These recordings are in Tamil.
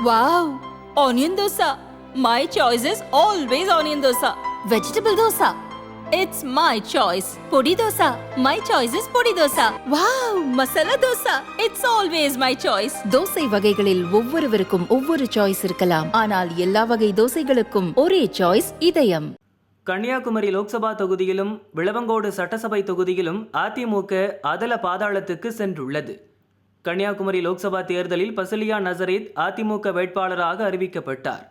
Wow! Onion dosa. My choice is always onion dosa. Vegetable dosa. It's my choice. Podi dosa. My choice is podi dosa. Wow! Masala dosa. It's always my choice. Dosa வகைகளில் ஒவ்வொருவருக்கும் ஒவ்வொரு சாய்ஸ் இருக்கலாம் ஆனால் எல்லா வகை தோசைகளுக்கும் ஒரே சாய்ஸ் இதயம் கன்னியாகுமரி லோக்சபா தொகுதியிலும் விளவங்கோடு சட்டசபை தொகுதியிலும் அதிமுக அதல பாதாளத்துக்கு சென்றுள்ளது கன்னியாகுமரி லோக்சபா தேர்தலில் பசிலியா நசரீத் அதிமுக வேட்பாளராக அறிவிக்கப்பட்டார்.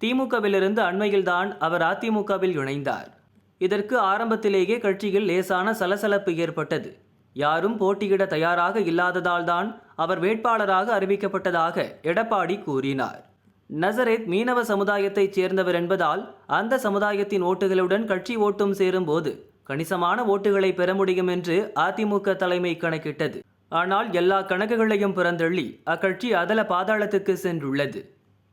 திமுகவிலிருந்து அண்மையில்தான் அவர் அதிமுகவில் இணைந்தார். இதற்கு ஆரம்பத்திலேயே கட்சியில் லேசான சலசலப்பு ஏற்பட்டது. யாரும் போட்டியிட தயாராக இல்லாததால்தான் அவர் வேட்பாளராக அறிவிக்கப்பட்டதாக எடப்பாடி கூறினார். நசரேத் மீனவ சமுதாயத்தைச் சேர்ந்தவர் என்பதால் அந்த சமுதாயத்தின் ஓட்டுகளுடன் கட்சி ஓட்டும் சேரும்போது கணிசமான ஓட்டுகளை பெற முடியும் என்று அதிமுக தலைமை கணக்கிட்டது. ஆனால் எல்லா கணக்குகளையும் புறந்தள்ளி அக்கட்சி அதல பாதாளத்துக்கு சென்றுள்ளது.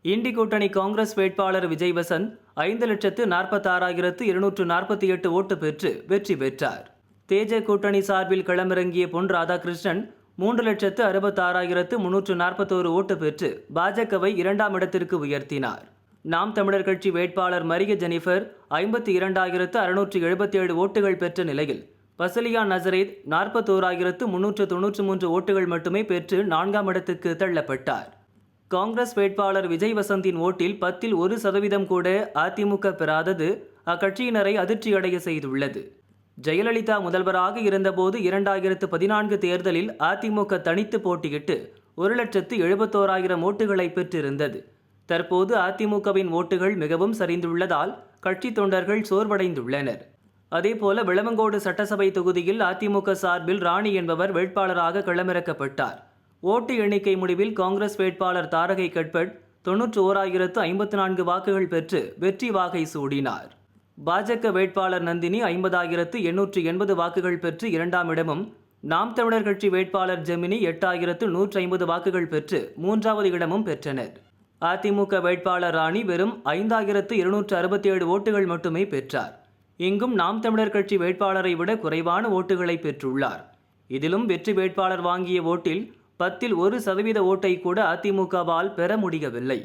இண்டி கூட்டணி காங்கிரஸ் வேட்பாளர் விஜய் வசந்த் ஐந்து லட்சத்து நாற்பத்தாறாயிரத்து இருநூற்று நாற்பத்தி எட்டு ஓட்டு பெற்று வெற்றி பெற்றார். தேஜ கூட்டணி சார்பில் களமிறங்கிய பொன் ராதாகிருஷ்ணன் மூன்று லட்சத்து அறுபத்தாறாயிரத்து முன்னூற்று நாற்பத்தோரு ஓட்டு பெற்று பாஜகவை இரண்டாம் இடத்திற்கு உயர்த்தினார். நாம் தமிழர் கட்சி வேட்பாளர் மரிய ஜெனிஃபர் ஐம்பத்தி இரண்டாயிரத்து அறுநூற்று எழுபத்தேழு ஓட்டுகள் பெற்ற நிலையில் பசலியா நசரேத் நாற்பத்தோராயிரத்து முன்னூற்று தொன்னூற்று மூன்று ஓட்டுகள் மட்டுமே பெற்று நான்காம் இடத்துக்கு தள்ளப்பட்டார். காங்கிரஸ் வேட்பாளர் விஜய் வசந்தின் ஓட்டில் பத்தில் ஒரு சதவீதம் கூட அதிமுக பெறாதது அக்கட்சியினரை அதிர்ச்சியடைய செய்துள்ளது. ஜெயலலிதா முதல்வராக இருந்தபோது இரண்டாயிரத்து பதினான்கு தேர்தலில் அதிமுக தனித்து போட்டியிட்டு ஒரு லட்சத்து எழுபத்தோராயிரம் ஓட்டுகளை பெற்றிருந்தது. தற்போது அதிமுகவின் ஓட்டுகள் மிகவும் சரிந்துள்ளதால் கட்சி தொண்டர்கள் சோர்வடைந்துள்ளனர். அதேபோல விளவங்கோடு சட்டசபை தொகுதியில் அதிமுக சார்பில் ராணி என்பவர் வேட்பாளராக களமிறக்கப்பட்டார். ஓட்டு எண்ணிக்கை முடிவில் காங்கிரஸ் வேட்பாளர் தாரகை கட்பட் தொன்னூற்று ஓராயிரத்து ஐம்பத்து நான்கு வாக்குகள் பெற்று வெற்றி வாகை சூடினார். பாஜக வேட்பாளர் நந்தினி ஐம்பதாயிரத்து எண்ணூற்று எண்பது வாக்குகள் பெற்று இரண்டாம் இடமும் நாம் தமிழர் கட்சி வேட்பாளர் ஜெமினி எட்டாயிரத்து நூற்றி ஐம்பது வாக்குகள் பெற்று மூன்றாவது இடமும் பெற்றனர். அதிமுக வேட்பாளர் ராணி வெறும் ஐந்தாயிரத்து இருநூற்று அறுபத்தி ஏழு ஓட்டுகள் மட்டுமே பெற்றார். இங்கும் நாம் தமிழர் கட்சி வேட்பாளரை விட குறைவான ஓட்டுகளை பெற்றுள்ளார். இதிலும் வெற்றி வேட்பாளர் வாங்கிய ஓட்டில் பத்தில் ஒரு சதவீத ஓட்டை கூட அதிமுகவால் பெற முடியவில்லை.